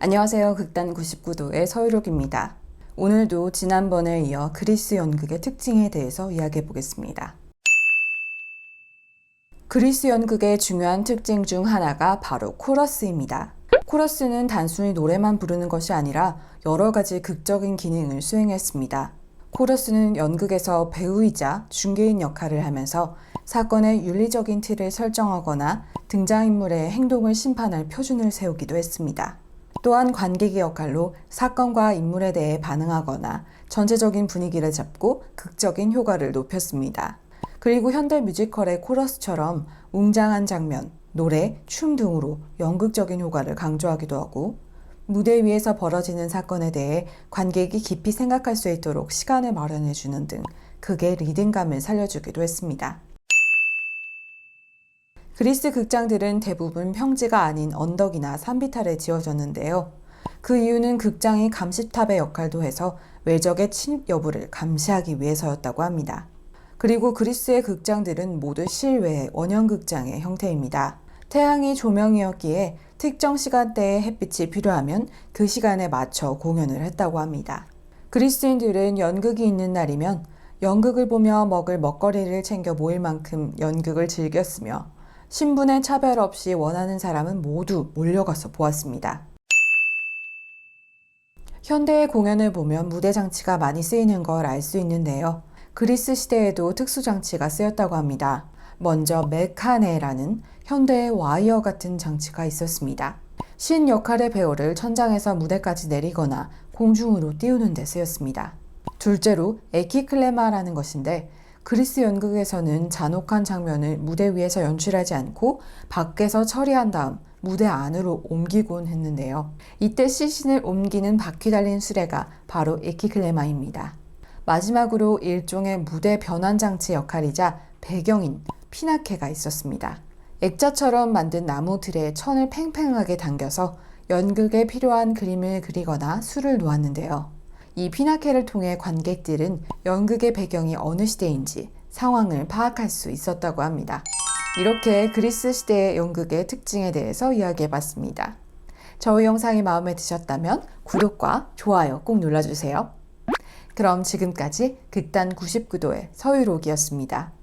안녕하세요. 극단 99도의 서유록입니다. 오늘도 지난번에 이어 그리스 연극의 특징에 대해서 이야기해 보겠습니다. 그리스 연극의 중요한 특징 중 하나가 바로 코러스입니다. 코러스는 단순히 노래만 부르는 것이 아니라 여러 가지 극적인 기능을 수행했습니다. 코러스는 연극에서 배우이자 중개인 역할을 하면서 사건의 윤리적인 틀을 설정하거나 등장인물의 행동을 심판할 표준을 세우기도 했습니다. 또한 관객의 역할로 사건과 인물에 대해 반응하거나 전체적인 분위기를 잡고 극적인 효과를 높였습니다. 그리고 현대 뮤지컬의 코러스처럼 웅장한 장면, 노래, 춤 등으로 연극적인 효과를 강조하기도 하고 무대 위에서 벌어지는 사건에 대해 관객이 깊이 생각할 수 있도록 시간을 마련해 주는 등 극의 리듬감을 살려주기도 했습니다. 그리스 극장들은 대부분 평지가 아닌 언덕이나 산비탈에 지어졌는데요. 그 이유는 극장이 감시탑의 역할도 해서 외적의 침입 여부를 감시하기 위해서였다고 합니다. 그리고 그리스의 극장들은 모두 실외의 원형 극장의 형태입니다. 태양이 조명이었기에 특정 시간대에 햇빛이 필요하면 그 시간에 맞춰 공연을 했다고 합니다. 그리스인들은 연극이 있는 날이면 연극을 보며 먹을 먹거리를 챙겨 모일 만큼 연극을 즐겼으며 신분의 차별 없이 원하는 사람은 모두 몰려가서 보았습니다. 현대의 공연을 보면 무대 장치가 많이 쓰이는 걸 알 수 있는데요. 그리스 시대에도 특수 장치가 쓰였다고 합니다. 먼저 메카네라는 현대의 와이어 같은 장치가 있었습니다. 신 역할의 배우를 천장에서 무대까지 내리거나 공중으로 띄우는 데 쓰였습니다. 둘째로 에키클레마라는 것인데 그리스 연극에서는 잔혹한 장면을 무대 위에서 연출하지 않고 밖에서 처리한 다음 무대 안으로 옮기곤 했는데요. 이때 시신을 옮기는 바퀴 달린 수레가 바로 에키클레마입니다. 마지막으로 일종의 무대 변환 장치 역할이자 배경인 피나케가 있었습니다. 액자처럼 만든 나무 틀에 천을 팽팽하게 당겨서 연극에 필요한 그림을 그리거나 술을 놓았는데요. 이 피나케를 통해 관객들은 연극의 배경이 어느 시대인지 상황을 파악할 수 있었다고 합니다. 이렇게 그리스 시대의 연극의 특징에 대해서 이야기해 봤습니다. 저희 영상이 마음에 드셨다면 구독과 좋아요 꼭 눌러주세요. 그럼 지금까지 극단 99도의 서유록이었습니다.